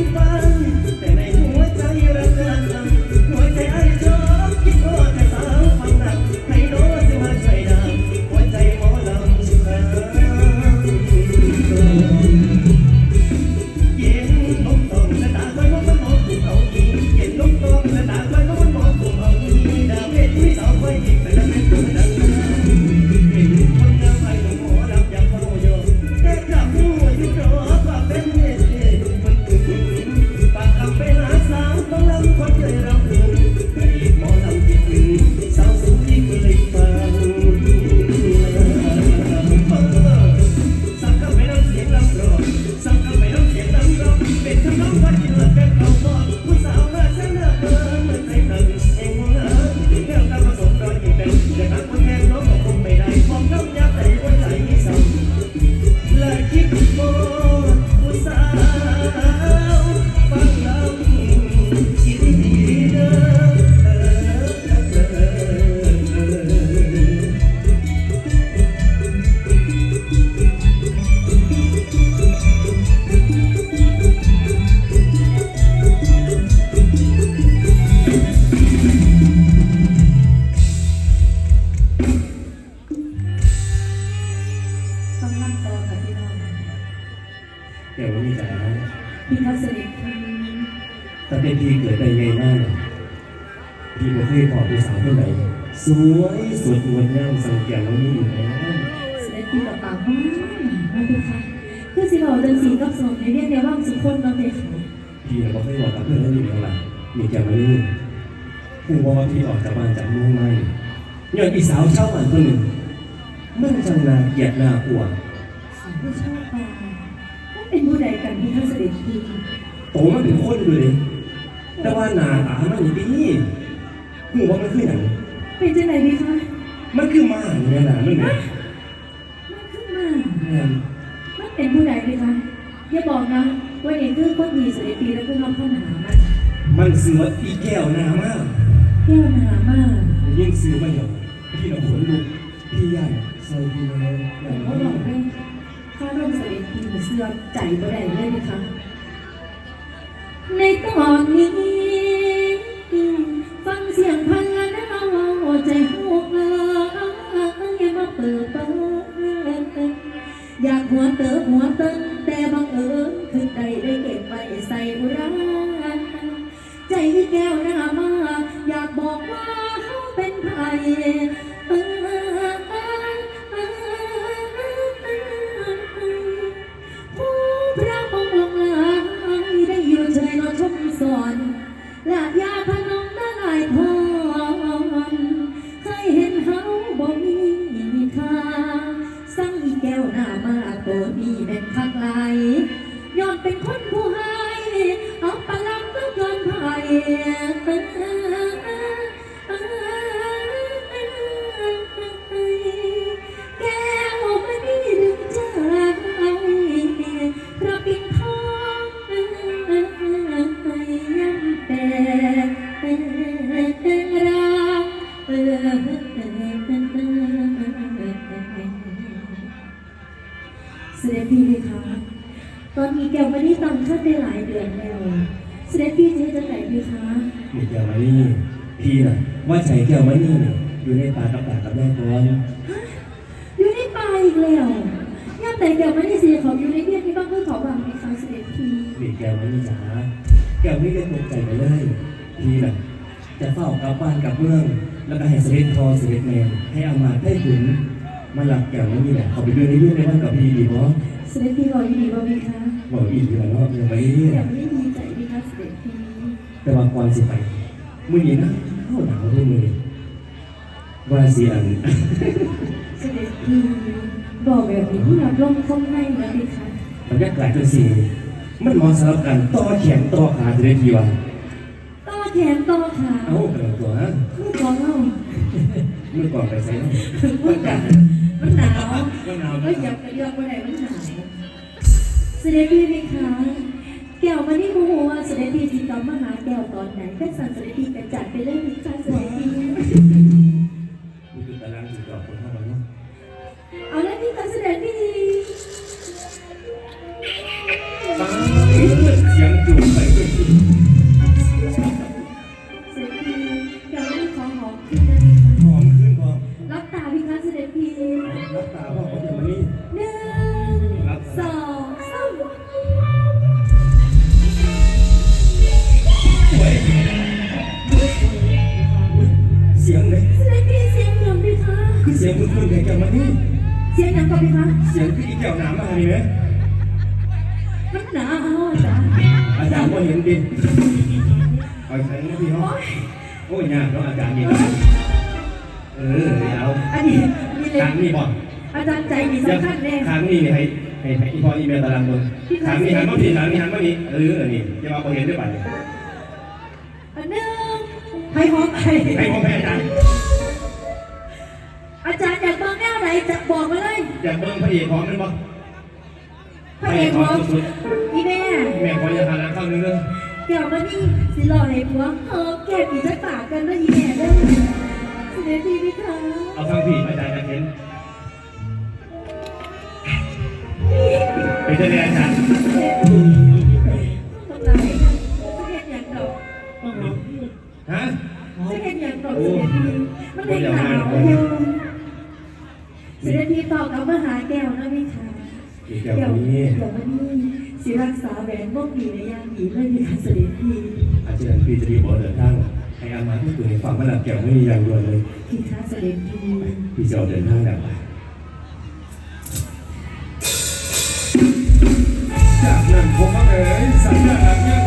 everybody. วยสดงดงามสังเกตแล้วนี่อยู่แล้วเสด็จพี่กับป่าบ้านมาดูค่ะคือสิบอกจังสีกับสมในเรียกเดียวว่างสุขคนมาเป็นค่ะพี่น่ะบ่เคยบอกกับเพื่อนแล้วนี่เป็นหลังมีแกมานี่ผู้ว่าพี่ออกจากบ้านจากเมืองไม่ยอนอีสาวเชาวบ้านคนหนึ่งเมันจังนาเกียดนาอวดสาวผู้ชอบป่าก็เป็นผู้ใดกันที่ท่านเสด็จพี่โตมันเป็นคนเลยแต่ว่าหน้าตามันนี่ดีหูว่ามันคือหนังเป็นจังไหนดีคะ มันคือหมาเนี่ยนะมันเนี่ยมันขึ้นมาแม่นมันเป็นผู้ใดดีคะอย่าบอกนะว่าเด็กคือคนดีเสด็จพี่แล้วก็น้องข้าหนามันมันเสืออีแก้วหน้ามากแก้วหนามากยิ่งซื้อมาอย่างพี่เราขนลุกพี่ย่านซอยพี่เลยอย่างเขานี้บอกเลยข้าร่วมเสด็จพี่เสื้อใจบ่ได้เลยนะคะ อนนี้แก้วไม่ได้ตังค่าได้หลายเดือนแล้วเสด็จพี่จะให้จังไหนดีคะมีแก้วมานี่พี่น่ะ ว่าใจแก้วมานี่เนี่ยอยู่ในป่ากับป่ากับแม่ก่อนอยู่ในป่าอีกแล้วย่าแต่แก้วไม่ได้เสียของอยู่ในเบียดที่บ้านเพื่อขอบางในคาเสด็จพี่มีแก้วมานี่จ๋าแก้วไม่ได้ตกใจไปเลยพี่น่ะจะเฝ้ากลับบ้านกลับเมือง แล้วก็ให้เสด็จพอเสด็จแมนให้อามาตย์ให้ขุน มาหลับแก้วมานี่แหละเขาไปเดินในเรื่องในบ้านกับพี่ดีเพราะเสด็จพี่บอกดีบ่มีคะบอกอีกอยู่แล้วเรื่องไปเรื่อยแก้วไม่ดีใจดีคะเสด็จพี่แต่บางก่อนสิไปมือนี้นะเข้าหนาวด้วยมือว่าเสียงเสด็จพี่บอกแบบนี้ที่รับลมคมในนะพี่คะบรรยากาศเป็นสีมันเหมอสำหรับกันต่อแขนต่อขาจะได้ทีวะต่อแขนต่อขา เอ้ากระตัวฮะคือของเรามือก่อนไปใส่เนาะมันกันมันหนาว มันหนก็อยากกระเดียกว่าไหนมันหนาวเสด็จพี่ไหมคะ แก้วมานี่โมโหว่าเสด็จพี่จิตกรรมมาหาแก้วตอนไหนแค่สั่นเสด็จพี่กระจัดไปเลยพี่ค่ะเสด็จพี่คือตารางสุดยอคนเข้ามาเนาะเอาแล้วพี่ค่ะเสด็จพี่เสียงจูบไป คือเสียงคุณคุณแกมานี่ เสียงยังก่อนพี่คะเสียงคืออีแก้วหนามมานี่ไหมมันหนาวจ้ะอาจารย์ก็เห็นดิคอยใช้นะพี่เขาโอ้ยยากเนาะอาจารย์นี่นะเออเดี๋ยวอันนี้นี่เลยทางนี้บ่อาจารย์ใจมีสำคัญแน่ทางนี้ให้ให้ให้อีพออีเมลตารางบนทางนี้หันมาพี่ทางนี้หันมานี่เออนี่จะมาพอเห็นได้ป่ะเนี่ยอันหนึ่งให้หอมไปให้พ่อแม่อาจารย์อา จารย์อยากบอกแนวไหนจะบอกมาเลยอยากเบิ่งพระเอกของมันบ่พระเอกหอมสุดอีแม่ๆแม่ขอจะทานน้ำข้าวนึงเด้อเดี๋ยวมานี่สิรอให้ผัวหอมแก้มอีกสักปากกันนะอีแม่เด้อเสด็จพี่พี่คะเอาทางพี่อาจารย์อยากเห็นเป็นยังไงอาจารย์เสด็จพี่ทำไรจะเห็นอย่างดอกฮะ จะเห็นอย่างดอกเสด็จพี่มันเห็นหนาวอยู่เสด็จพี่ตอบกับมาหาแก้วนะพี่คะอีกแก้วนี้เดี๋ยวมานี่สิรักษาแหวนวงนี้ในยางดีเลยมีการเสด็จพี่อาจารย์พี่จะรีบอกเดินทางให้อามาให้คุณในฝั่งมาหลักแก้วไม่มียางด่วนเลยพี่ค้าเสด็จพี่พี่จะเอาเดินทางแบบไหนจากนั้นผมก็เอ๋ยสัญญาห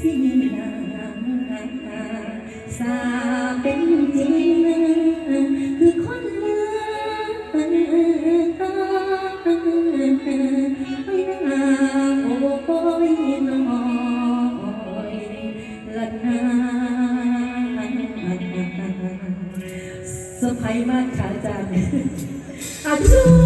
สินาสาเป็นจริง